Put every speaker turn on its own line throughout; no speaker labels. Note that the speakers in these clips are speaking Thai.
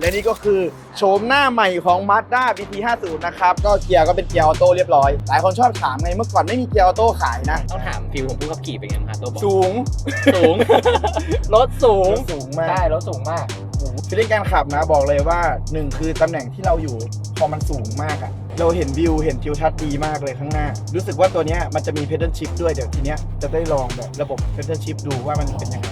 และนี่ก็คือโฉมหน้าใหม่ของ Mazda BT 50 นะครับ ก็เกียร์ก็เป็นเกียร์ออโต้เรียบร้อย หลายคนชอบถามไงเมื่อก่อนไม่มีเกียร์ออโต้ขายนะ
ต้องถามฟิวของผู้ขับขี่เป็นไงบ้างครับตัวบอก
สูง
สูง รถสูง
สูงมาก
ใช่รถสูงมาก
ฟีลลิ่งการขับนะบอกเลยว่าหนึ่งคือตำแหน่งที่เราอยู่พอมันสูงมากอะเราเห็นวิวเห็นทิวทัศน์ดีมากเลยข้างหน้า รู้สึกว่าตัวเนี้ยมันจะมีเพด a ลชิ f ด้วยเดี๋ยวทีเนี้ยจะได้ลองแบบระบบเพด a ลชิ f ดูว่ามันเป็นยังไง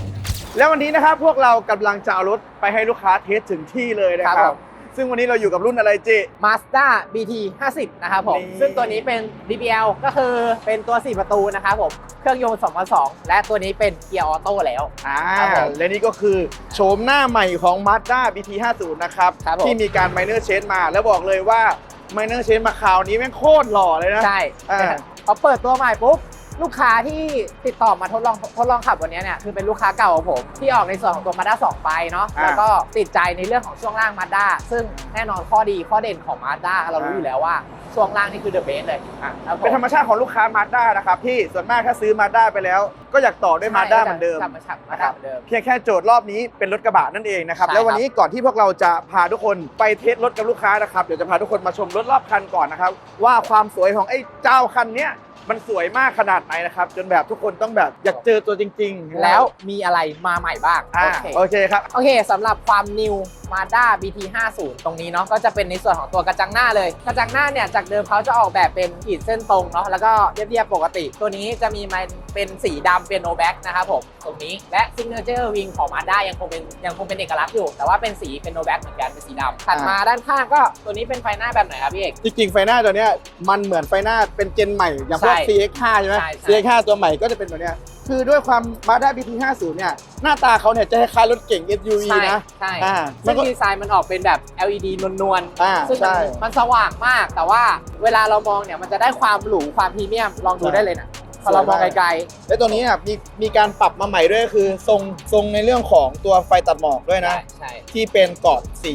แล้ววันนี้นะครับพวกเรากำลังจะเอารถไปให้ลูกค้าเทสถึงที่เลยนะค
ครั
รั
บบ ผม
ซึ่งวันนี้เราอยู่กับรุ่นอะไรเจ
Mazda BT 50 นะครับผม
นี่
ซึ่งตัวนี้เป็น DBL ก็คือเป็นตัว 4 ประตูนะครับผม เครื่องยนต์2.2และตัวนี้เป็นเกียร์ออโต้แล้ว
อ่า
ครับผม
และนี่ก็คือโฉมหน้าใหม่ของ Mazda BT 50 นะครับ
ครับผม
ที่มีการ minor change มา แล้วบอกเลยว่า minor change มาคราวนี้แม่งโคตรหล่อเลยนะ
ใช่
อ่า
พอเปิดตัวใหม่ปุ๊บ ลูกค้าที่ติดต่อมาทดลองทดลองขับวันนี้เนี่ยคือเป็นลูกค้าเก่าของผม ที่ออกในส่วนของตัว Mazda 2ไปเนาะ
อ่า
แล้วก็ติดใจในเรื่องของช่วงล่าง Mazda ซึ่งแน่นอนข้อดีข้อเด่นของ Mazda เรารู้
อ่า
อยู่แล้วว่าช่วงล่างนี่คือ the best เลย
อะ
ครับผม
เป็นธรรมชาติของลูกค้า Mazda นะครับที่ส่วนมากถ้าซื้อ Mazda ไปแล้ว ก็อยากต่อด้วย Mazda เหมือนเดิม
กลับมาขับ Mazda เหมือนเดิม
เพียงแค่โจทย์รอบนี้เป็นรถกระบะนั่นเองนะครับ
ใช่
แล้ววันนี้ก่อนที่พวกเราจะพาทุกคนไปเทสรถกับลูกค้านะครับเดี๋ยวจะพาทุกคนมาชมรถรอบคันก่อนนะครับว่าความสวยของไอ้เจ้าคันเนี้ย มันสวยมากขนาดไหนนะครับ จนแบบทุกคนต้องแบบอยากเจอตัวจริงๆ
แล้วมีอะไรมาใหม่บ้าง
อ่า
โอเค
โอเคครับ
โอเคสำหรับความ New Mazda BT 50ตรงนี้เนาะก็จะเป็นในส่วนของตัวกระจังหน้าเลย กระจังหน้าเนี่ยจากเดิมเขาจะออกแบบเป็นขีดเส้นตรงเนาะแล้วก็เรียบๆปกติ ตัวนี้จะมีมันเป็นสีดำเป็นโนแบ็กนะครับผมตรงนี้และ Signature Wing ของ Mazda ยังคงเป็นยังคงเป็นเอกลักษณ์อยู่ แต่ว่าเป็นสีเป็นโนแบ็กเหมือนกันเป็นสีดำถัดมาด้านข้างก็ตัวนี้เป็นไฟหน้าแบบไหนครับพี่เอก
จริงๆไฟหน้าตัวเนี้ยมันเหมือนไฟหน้าเป็นเจนใหม่อย่างพวก
ใช่
CX5 ใช่ไหม
ใช่ใช่
CX5 ตัวใหม่ก็จะเป็นแบบเนี้ยคือด้วยความ Mazda BT 50 เนี่ยหน้าตาเขาเนี่ยจะคล้ายๆรถเก่ง SUV
ใช่
นะ
ใช่
อ่ามั
ซึ่
น
ง
ก็
ดีไซน์มันออกเป็นแบบ LED นวล
อ่า
ๆซึ่ง
ใช่
มันมันสว่างมาก แต่ว่าเวลาเรามองเนี่ยมันจะได้ความหรูความพรีเมียมลองดู
ใช่
ได้เลยนะพอเรามอง
สวยมาก
ไกล
และตัวนี้อะมีมีการปรับมาใหม่ด้วยคือทรงทรงในเรื่องของตัวไฟตัดหมอกด้วย
ๆ
นะ
ใช่
ที่เป็นกรอบสี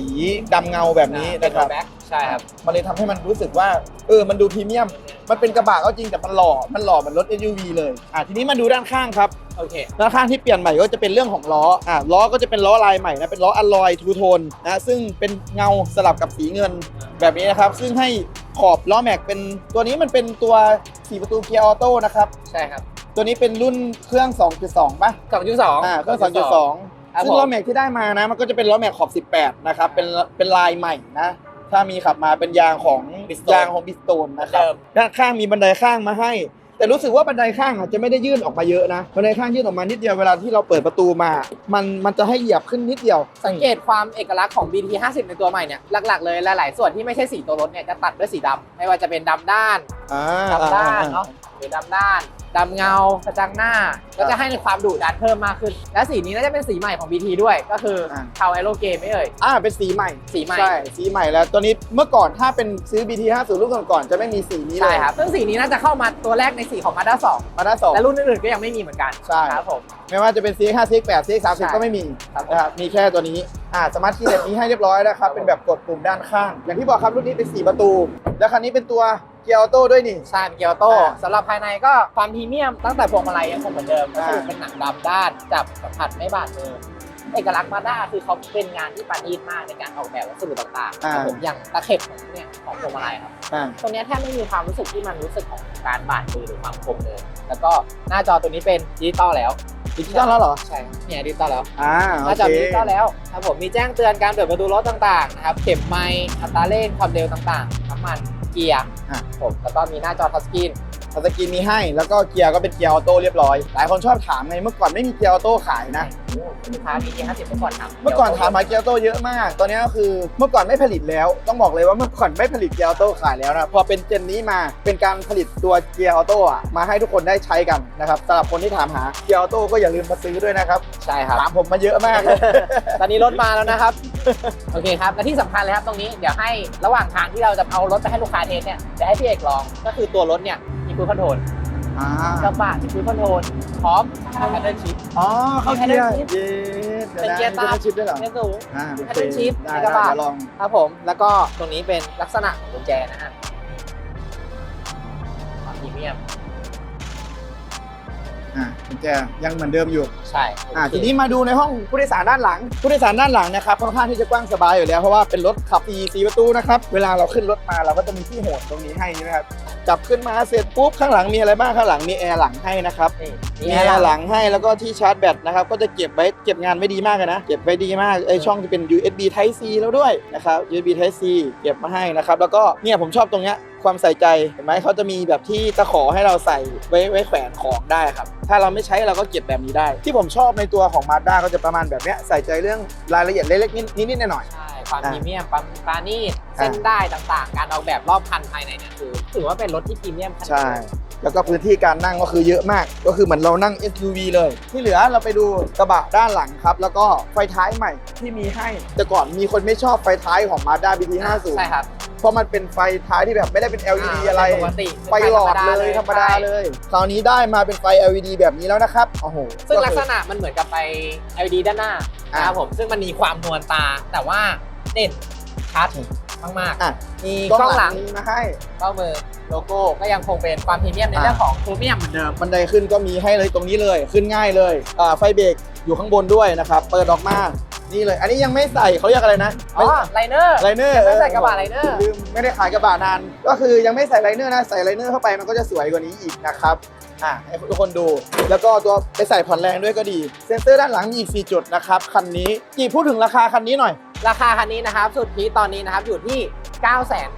ดำเงาแบบนี้
เป็น
นะครับ
แบ็คใช่ครับ
มันเลยทำให้มันรู้สึกว่า เออ มันดูพรีเมียม มันเป็นกระบะก็จริงแต่มันหล่อ มันหล่อเหมือนรถ SUV เลย อะทีนี้มาดูด้านข้างครับ
โอเค
ด้านข้างที่เปลี่ยนใหม่ก็จะเป็นเรื่องของล้อ อะล้อก็จะเป็นล้อลายใหม่นะ เป็นล้ออลลอยทูโทนนะ ซึ่งเป็นเงาสลับกับสีเงินแบบนี้นะครับ ซึ่งให้ขอบล้อแม็กเป็นตัวนี้มันเป็นตัว4ประตูเกียร์ออโต้นะครับ
ใช่ครับ
ตัวนี้เป็นรุ่นเครื่อง 2.2ป่ะ
สองจุดสอง
อ่าเครื่อง
ครับ
2.2ซึ่ง
ผม
ล้อแม็กที่ได้มานะ มันก็จะเป็นล้อแม็กขอบ 18 นะครับ เป็นเป็นลายใหม่นะ ถ้ามีขับมาเป็นยางของ
Bridgestone
ยางของบิสโตนนะครับ
เดิม
ด้านข้างมีบันไดข้างมาให้ แต่รู้สึกว่าบันไดข้างอาจจะไม่ได้ยื่นออกมาเยอะนะบันไดข้างยื่นออกมานิดเดียวเวลาที่เราเปิดประตูมา มันมันจะให้เหยียบขึ้นนิดเดียว
สังเกตความเอกลักษณ์ของ BT 50ในตัวใหม่เนี่ยหลักๆเลยหลายๆส่วนที่ไม่ใช่สีตัวรถเนี่ยจะตัดด้วยสีดำไม่ว่าจะเป็นดำด้าน
อ่า
ดำด้านเนาะห รือดำด้านดำเงากระจังหน้า ก็จะให้ความดุดันเพิ่มมากขึ้น และสีนี้น่าจะเป็นสีใหม่ของ BT ด้วยก็คือเทาไอโรเกมไม่เอ่ย
อ่าเป็นสีใหม่
สีใหม่
ใช่สีใหม่แล้วตัวนี้เมื่อก่อนถ้าเป็นซื้อ BT 50รุ่นก่อนๆจะไม่มีสีนี้เล
ใช่
ย
ครับซึ่งสีนี้น่าจะเข้ามาตัวแรกในสีของ Mazda
มาด้าสอง
2และรุ่นอื่นๆก็ยังไม่มีเหมือนกัน
ใช่
ครับผม
ไม่ว่าจะเป็น CX5 CX8 CX30
ใช่
ก็ไม่มี
ครับผม
นะครับมีแค่ตัวนี้อ่าสมาร์ทคีย์เด็มีให้เรียบร้อยนะครับเป็นแบบกดปุ่มด้านข้าง อย่างที่บอกครับรุ่นนี้เป็น4ประตู แล้วคันนี้เป็นตัว เกียร์ออโต้ด้วยนี่
ใช่เป็นเกียร์ออโต้
อ่า
สำหรับภายในก็ความพรีเมียมตั้งแต่พวงมาลัยยังคงเหมือนเดิมก็
อ่า
คือเป็นหนังดำด้านจับสัมผัสไม่บาดมือเอกลักษณ์มาด้าคือเขาเป็นงานที่ประณีตมากในการออกแบบวัสดุต่างๆครับผมอย่างตะเข็บของเนี่ยของพวงมาลัยครับ
อ่า
ตรงเนี้ยแทบไม่มีความรู้สึกที่มันรู้สึกของการบาดมือหรือความคมเลย แล้วก็หน้าจอตัวนี้เป็นดิจิตอลแล้ว
ดิจิตอลแล้วเหรอ
ใช่ครับเนี่ยดิจิตอลแล้ว
อ่า
ห
โอ
น้าจอ
เค
ดิจิตอลแล้วครับผมมีแจ้งเตือนการเปิดประตูรถต่างๆนะครับเข็มไมค์อัตราเร่งความเร็วต่างๆน้ำมันเกียร์
อะ
ผมแล้วก็มีหน้าจอทัชสกรีน
ทัชสกรีนมีให้ แล้วก็เกียร์ก็เป็นเกียร์ออโต้เรียบร้อย หลายคนชอบถามไงเมื่อก่อนไม่มีเกียร์ออโต้ขายนะ
ลูกค้ามีที่50เมื่อก่อนทำ
เมื่อก่อนถามหาเกียร์ออโต้เยอะมาก ตอนนี้ก็คือเมื่อก่อนไม่ผลิตแล้ว ต้องบอกเลยว่าเมื่อก่อนไม่ผลิตเกียร์ออโต้ขายแล้วนะพอเป็นเจนนี้มาเป็นการผลิตตัวเกียร์ออโต้อะมาให้ทุกคนได้ใช้กันนะครับสำหรับคนที่ถามหาเกียร์ออโต้ก็อย่าลืมมาซื้อด้วยนะครับ
ใช่ครับ
ถามผมมาเยอะมาก
ตอนนี้รถมาแล้วนะครับโอเคครับและที่สำคัญเลยครับตรงนี้เดี๋ยวให้ระหว่างทางที่เราจะเอารถไปให้ลูกค้าเทสเนี่ยจะให้พี่เอกลองก็คือตัวรถเนี่ยมีคูลคอนโทรล
อ่า
กระบะมีคูลคอนโทรลพร้อมแพดเดิลชิพ
อ๋อเข้าเกียร์
เป็น
เย้ดี๋วะ
เป็นเกียร์ตาม
ป็นชิปด้วยเหรอ
เกียร์สูง
อ่าโอ
ให้
เค
เป็นชิป
ได้
ในก
ได้
ระบะ
เดี๋ยวลอง
ครับผม แล้วก็ตรงนี้เป็นลักษณะของกุญแจนะฮะความพรีเมียม
อ่ากุญแจยังเหมือนเดิมอยู่
ใช่
อ่าทีนี้มาดูในห้องผู้โดยสารด้านหลัง ผู้โดยสารด้านหลังนะครับค่อนข้างที่จะกว้างสบายอยู่แล้วเพราะว่าเป็นรถขับ4ีสีประตูนะครับเวลาเราขึ้นรถมาเราก็จะมีที่โหนตรงนี้ให้ใช่ไหมครับ จับขึ้นมาเสร็จปุ๊บข้างหลังมีอะไรบ้างข้างหลังมีแอร์หลังให้นะครับ
นี่
มีแอร์หลังให้แล้วก็ที่ชาร์จแบตนะครับก็จะเก็บไว้เก็บงานไม่ดีมากเลยนะ เก็บไว้ดีมากไอช่องที่เป็น USB Type C แล้วด้วยนะครับ USB Type C เก็บมาให้นะครับแล้วก็เนี่ยผมชอบตรงเนี้ยความใส่ใจเห็นไหมเขาจะมีแบบที่ตะขอให้เราใส่ไว้ไว้แขวนของได้ครับ ถ้าเราไม่ใช้เราก็เก็บแบบนี้ได้ ที่ผมชอบในตัวของ Mazda ก็จะประมาณแบบเนี้ยใส่ใจเรื่องรายละเอียดเล็กๆนิดนิดๆหน่อย
ใช่ ความ
อะ
พรีเมียมความปราณีตเส้นได้ต่างๆ การออกแบบรอบคันภายในเนี่ยคือถือว่าเป็นรถที่พรีเมียมคัน
ๆใช่ แล้วก็พื้นที่การนั่งก็คือเยอะมาก ก็คือเหมือนเรานั่ง SUV เลย ที่เหลือเราไปดูกระบะด้านหลังครับ แล้วก็ไฟท้ายใหม่ที่มีให้ แต่ก่อนมีคนไม่ชอบไฟท้ายของ Mazda BT50
ใช่ครับ
เพราะมันเป็นไฟท้ายที่แบบไม่ได้เป็น LED อะไร
ปกติ
ไฟหลอดเลยธรรมดาเลย คราวนี้ได้มาเป็นไฟ LED แบบนี้แล้วนะครับ โอ้โห
ซึ่ง
ก็
ลัก
คือ
ษณะมันเหมือนกับไฟ LED ด้านหน้า
อะ
นะครับผม ซึ่งมันมีความนวลตา แต่ว่า เด่นชัดมาก
อะ
ๆมีกล้องหลัง
มีมาให้
กล้องมือโลโก้ก็ยังคงเป็นความพรีเมียมในเรื่องของพรีเมียมเหมือนเดิม
บันไดขึ้นก็มีให้เลยตรงนี้เลยขึ้นง่ายเลยอ่าไฟเบรกอยู่ข้างบนด้วยนะครับ เปิดออกมานี่เลย อันนี้ยังไม่ใส่เขาเรียกอะไรนะ
อ๋อ ไลเนอร์
ไลเนอร์
ยังไม่ใส่กระบะไลเนอร์
ลืมไม่ได้ขายกระบะนาน ก็คือยังไม่ใส่ไลเนอร์นะใส่ไลเนอร์เข้าไปมันก็จะสวยกว่านี้อีกนะครับอะให้ทุกคนดู แล้วก็ตัวไปใส่ผ่อนแรงด้วยก็ดี เซ็นเซอร์ด้านหลังมีอีก4จุดนะครับคันนี้กี่พูดถึงราคาคันนี้หน่อย
ราคาคันนี้นะครับ สุดที่ตอนนี้นะครับอยู่ที่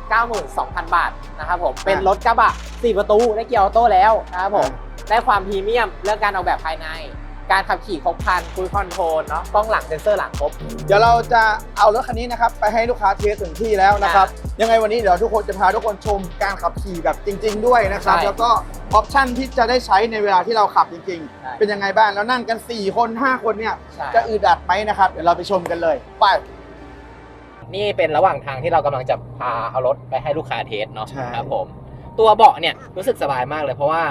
992,000 บาทนะครับผม เป็นรถกระบะ 4 ประตูได้เกียร์ออโต้แล้วนะครับผม ได้ความพรีเมียมเรื่องการออกแบบภายใน การขับขี่ครบครันคุยคอนโทรลเนาะกล้องหลังเซ็นเซอร์หลังครบ
เดี๋ยวเราจะเอารถคันนี้นะครับไปให้ลูกค้าเทสถึงที่แล้วนะครับ ยังไงวันนี้เดี๋ยวทุกคนจะพาทุกคนชมการขับขี่แบบจริง ๆ ด้วยนะครับ
ใช่
แล้วก็ออปชั่นที่จะได้ใช้ในเวลาที่เราขับจริง
ใช่
ๆเป็นยังไงบ้างแล้วนั่งกัน 4 คน 5 คนเนี่ย
ใช่
จะอึดอัดไหมนะครับเดี๋ยวเราไปชมกันเลยไป
นี่เป็นระหว่างทางที่เรากำลังจะพาเอารถไปให้ลูกค้าเทสเนาะ
ใช่
ครับผม ตัวเบาะเนี่ยรู้สึกสบายมากเลยเพราะว่า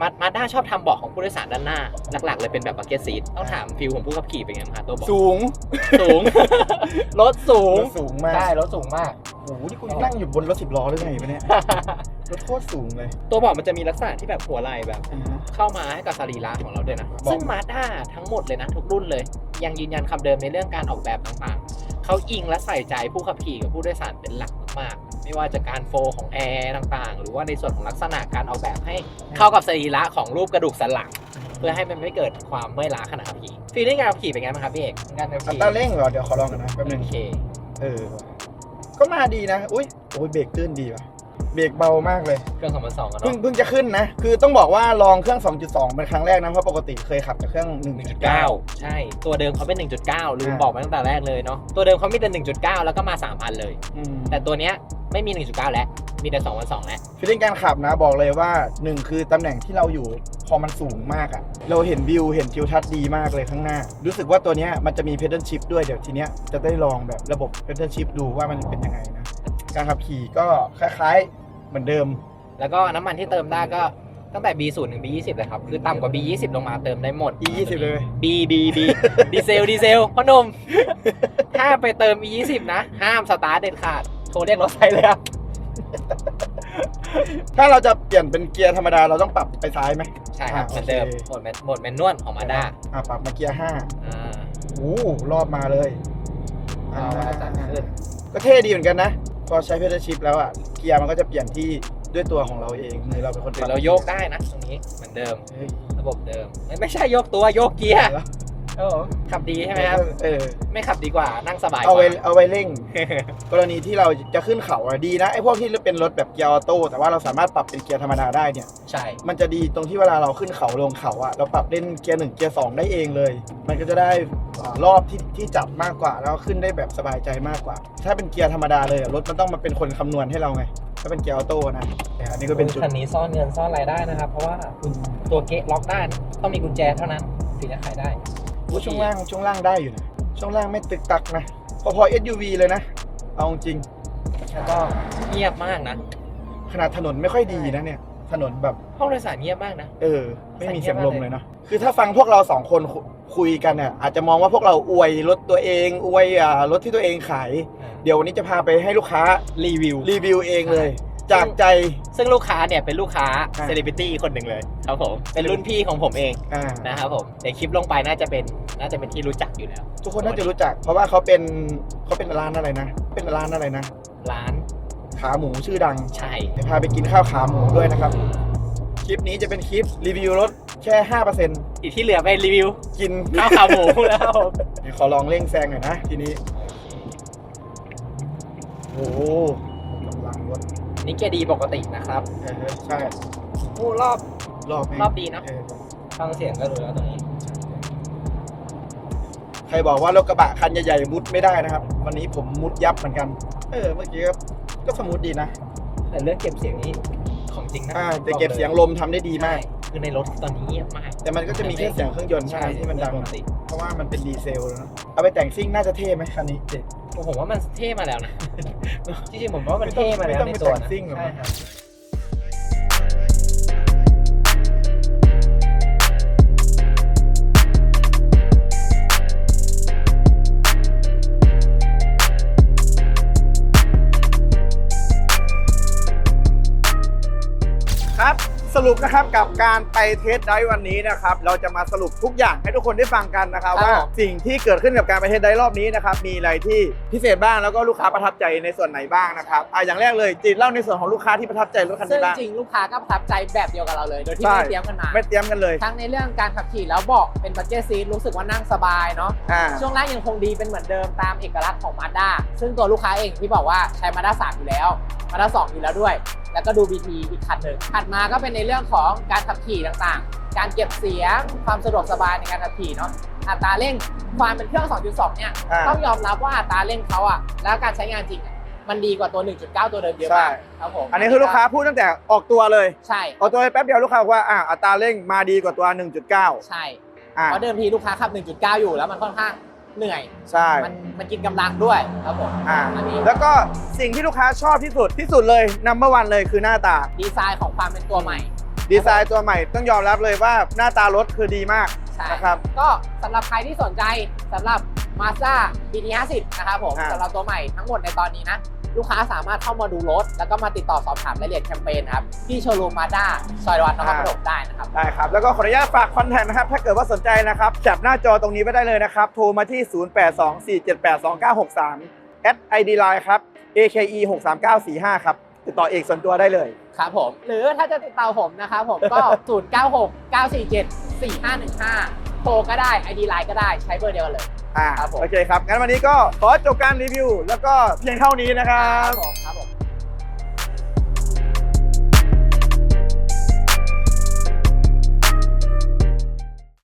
มามาด้าชอบทำเบาะของผู้โดยสารด้านหน้า หลักๆ เลยเป็นแบบบักเก็ตซีทต้องถามฟิลของผู้ขับขี่เป็นไงบ้างคะตัวเบาะ
สูง
สูง รถสูง
รถสูงมาก
ใช่รถสูงมาก
โอ้โหนี่คุณนั่งอยู่บนรถสิบล้อหรือไงวะเนี่ยรถโคตรสูงเลย
ตัวเบาะมันจะมีลักษณะที่แบบหัวไหล่แบบ
อ่าฮะ
เข้ามาให้กับสรีระของเราด้วยนะ
บอก
ซึ่งมาด้าทั้งหมดเลยนะทุกรุ่นเลย ยังยืนยันคำเดิมในเรื่องการออกแบบต่างๆ เขาอิงและใส่ใจผู้ขับขี่กับผู้โดยสารเป็นหลักมากๆ ไม่ว่าจะการโฟลของแอร์ต่างๆ หรือว่าในส่วนของลักษณะการออกแบบให้เข้ากับสรีระของรูปกระดูกสันหลัง เพื่อให้มันไม่เกิดความเมื่อยล้าขณะขับขี่ฟีลลิ่งการขับขี่เป็นไงบ้างครับพี่เอกการขับ
อั
ขี่
ตราเร่งเหรอ เดี๋ยวขอลองกันนะแป๊บนึง
โอเค
เออ ก็มาดีนะ อุ้ยโอ้ยเบรกตื้นดีว่ะ เบรกเบามากเลย
เครื่อง2002กัน
เพิ่ง
เนาะ
เพิ่งจะขึ้นนะ คือต้องบอกว่าลองเครื่อง 2.2 เป็นครั้งแรกนะ เพราะปกติเคยขับแต่เครื่อง 1.9
1.9 ใช่ ตัวเดิมเขาเป็น 1.9 ลืม
อ่า
บอกไปตั้งแต่แรกเลยเนาะ ตัวเดิมเขามีแต่ 1.9 แล้วก็มา 3,000 เลย
อืม
แต่ตัวเนี้ยไม่มี 1.9 แล้ว มีแต่2,200แล้ว
ฟีลลิ่งการขับนะบอกเลยว่า 1 คือตำแหน่งที่เราอยู่พอมันสูงมากอะเราเห็นวิวเห็นทิวทัศน์ดีมากเลยข้างหน้า รู้สึกว่าตัวเนี้ยมันจะมีเพด a ลชิ f ด้วยเดี๋ยวทีเนี้ยจะได้ลองแบบระบบเพด a ลชิ f ดูว่ามันเป็นยังไงนะ การขับขี่ก็คล้ายๆ เหมือนเดิม
แล้วก็น้ำมันที่เติมได้ก็ตั้งแต่ B0 ถึง B20 เลยครับ คือต่ำกว่า B20 ลงมาเติมได้หมด
E20 เลย
B B B ดีเซลดีเซลพ่อหนุ่มถ้าไปเติม E20 นะ ห้ามสตาร์ทเด็ดขาด โทรเรียกรถไฟเลยครับ
ถ้าเราจะเปลี่ยนเป็นเกียร์ธรรมดาเราต้องปรับไปซ้ายไหม
ใช่ครับ
อ่า
เหมือนเดิม
โอเค
โหมดแมนโหมดแมนนวลของมาด้า
อ่าปรับมาเกียร์ห้า
อ่า
โอ้โหรอบมาเลย
เอาไว้จัดขึ้น
ก็เท่ดีเหมือนกันนะ พอใช้เพด a ลชิ f แล้วอะเกียร์มันก็จะเปลี่ยนที่ด้วยตัวของเราเองมือเราเป็นคน
หรือเราโยกได้นะตรงนี้เหมือนเดิม
เฮ้ย
ระบบเดิมไม่ไม่ใช่โยกตัวโยกเกียร์ โอ้ขับดีใช่ไหมครับ
เออ
ไม่ขับดีกว่านั่งสบายก
เอา
ว่า
ไว้เอาไว้เร่ง กรณีที่เราจะขึ้นเขาอะดีนะไอ้พวกที่เป็นรถแบบเกียร์ออโต้แต่ว่าเราสามารถปรับเป็นเกียร์ธรรมดาได้เนี่ย
ใช่
มันจะดีตรงที่เวลาเราขึ้นเขาลงเขาอะเราปรับเล่นเกียร์หนึ่งเกียร์สองได้เองเลย มันก็จะได้อ่ารอบที่ที่จับมากกว่า แล้วขึ้นได้แบบสบายใจมากกว่า ถ้าเป็นเกียร์ธรรมดาเลยอะรถมันต้องมาเป็นคนคำนวณให้เราไง ถ้าเป็นเกียร์ออโต้นะแต่อันนี้ก็เป็นจุด
คันนี้ซ่อนเงินซ่อนรายได้นะครับ เพราะว่าตัวเกะล็อกได้นะต้องมีกุญแจเท่านั้นถึงจะขายได้
อุ๊ยช่วงล่างช่วงล่างได้อยู่นะช่วงล่างไม่ตึกตักนะพอพอ SUV เลยนะ เอาจริง
แล้วก็เงียบมากนะ
ขนาดถนนไม่ค่อยดีนะเนี่ย ถนนแบบ
ห้องโดยสารเงียบมากนะ
เออ ไม่มีเสียงลมเลยเนาะคือถ้าฟังพวกเราสองคนคุคุยกันเนี่ยอาจจะมองว่าพวกเราอวยรถตัวเองอวยอ่ารถที่ตัวเองขาย เดี๋ยววันนี้จะพาไปให้ลูกค้า
รีวิว
รีวิวเองเลย จากใจ
ซึ่งลูกค้าเนี่ยเป็นลูกค้า
อ่า
เซเลบริตี้คนหนึ่งเลยครับผมเป็นรุ่นพี่ของผมเอง
อ่า
นะครับผมในคลิปลงไปน่าจะเป็นน่าจะเป็นที่รู้จักอยู่แล้ว
ทุกคนน่าจะรู้จัก เพราะว่าเขาเป็นเขาเป็นร้านอะไรนะ เป็นร้านอะไรนะ
ร้าน
ขาหมูชื่อดัง
ใช่
เดี๋ยวพาไปกินข้าวขาหมูด้วยนะครับ คลิปนี้จะเป็นคลิปรีวิวรถแค่5%
อีกที่เหลือไปรีวิว
กิน
ข้าวขาหมูแล้วครับผม
เดี๋ยวขอลองเร่งแซงหน่อยนะทีนี้ โอ้โหกำลังรถ
นี่เกียร์ดีปกตินะครับ
เออใช่
โอ้รอบ
รอบนี้
รอบดีเนอะ
ออ
ฟังเสียงก็รู้แล้วตรงนี้
ใครบอกว่ารถกระบะคันใหญ่ๆมุดไม่ได้นะครับ วันนี้ผมมุดยับเหมือนกัน เออเมื่อกี้ก็ก็สมูทดีนะ
แต่เรื่องเก็บเสียงนี้ของจริงนะ
อ่าแต่เก็บเสียงลมทำได้ดีมาก
ใช่คือในรถตอนนี้เงียบมาก
แต่มันก็จะมีแค่เสียงเครื่องยนต์ใช่ไหมที่มันดัง
ปกติ
เพราะว่ามันเป็นดีเซลแล้วเนอะเอาไปแต่งซิ่งน่าจะเท่ไหมคันนี้เจ๋ง
ผมว่ามันเท่มาแล้วนะ จริงๆผมว่ามัน
ไม่ต้อง
เท่มาแล้ว
ไม่ต้อง
ใน
ไป
ตัว
แต่ง
นะ
ซิ่งหรอก
ใช่ครับ
ครับ รุปนะครับกับการไปเทสไดรฟ์วันนี้นะครับเราจะมาสรุปทุกอย่างให้ทุกคนได้ฟังกันนะครับ
ครับ
ว่า
ผม
สิ่งที่เกิดขึ้นกับการไปเทสไดรฟ์รอบนี้นะครับมีอะไรที่พิเศษบ้างแล้วก็ลูกค้าประทับใจในส่วนไหนบ้างนะครับอะอย่างแรกเลยจีนเล่าในส่วนของลูกค้าที่ประทับใจรถคัน
ซึ่
นี้
ง
บ้าง
จริงลูกค้าก็ประทับใจแบบเดียวกับเราเลย โดยที่
ใช่
ไม่เตรียมกันมา
ไม่เตรียมกันเลย
ทั้งในเรื่องการขับขี่แล้วเบาะเป็นบั d เจ t ซีรู้สึกว่านั่งสบายเนาะ
อ่า
ช่วงล่างยังคงดีเป็นเหมือนเดิมตามเอกลักษณ์ของ Mazda ซึ่งตัวลูกค้าเองที่บอกว่าใช้ Mazda 3อยู่แล้ว Mazda 2อยู่แล้วด้วย แล้วก็ดู BT อีกคันหนึ่งถัดมาก็เป็นในเรื่องของการขับขี่ต่างๆ การเก็บเสียงความสะดวกสบายในการขับขี่เนาะอัตราเร่งความเป็นเครื่อง 2.2 เนี่ย
อ่า
ต้องยอมรับว่าอัตราเร่งเขาอะแล้วการใช้งานจริงอะมันดีกว่าตัว 1.9 ตัวเดิมเยอะมาก
ใช่
ครับผม
อันนี้คือลูกค้าพูดตั้งแต่ออกตัวเลย
ใช่
ออกตัวไปแป๊บเดียวลูกค้าบอกว่าอ่าอัตราเร่งมาดีกว่าตัว 1.9
ใช่
อ่า
เพราะเดิมทีลูกค้าขับ 1.9 อยู่แล้วมันค่อนข้าง เหนื่อย
ใช่
มันมันกินกำลังด้วยครับผม
อ่า
อันนี้
แล้วก็สิ่งที่ลูกค้าชอบที่สุดที่สุดเลยนัมเบอร์วันเลยคือหน้าตา
ดีไซน์ของความเป็นตัวใหม่
ดีไซน์ตัวใหม่ต้องยอมรับเลยว่าหน้าตารถคือดีมาก
ใช่
นะครับ
ก็สำหรับใครที่สนใจสำหรับ Mazda BT 50 นะครับผม
อ่า
สำหรับตัวใหม่ทั้งหมดในตอนนี้นะ ลูกค้าสามารถเข้ามาดูรถ แล้วก็มาติดต่อสอบถามรายละเอียดแคมเปญนะครับที่โชว์รูมมาด้าซอยวัดนครปฐมได้นะครับ
ได้ครับ แล้วก็ขออนุญาตฝากคอนแทคนะครับ ถ้าเกิดว่าสนใจนะครับแคปหน้าจอตรงนี้ไว้ได้เลยนะครับ โทรมาที่ 0824782963แอด ID Line ครับ AKE 63945 ครับติดต่อเอกส่วนตัวได้เลย
ครับผม หรือถ้าจะติดต่อผมนะครับผมก็ 096 947 4515 โทรก็ได้ ID Line ก็ได้ใช้เบอร์เดียวกันเลย
อ่า
ครับผม
โอเคครับงั้นวันนี้ก็ขอจบการรีวิว แล้วก็เพียงเท่านี้นะครับ
ผมครับผม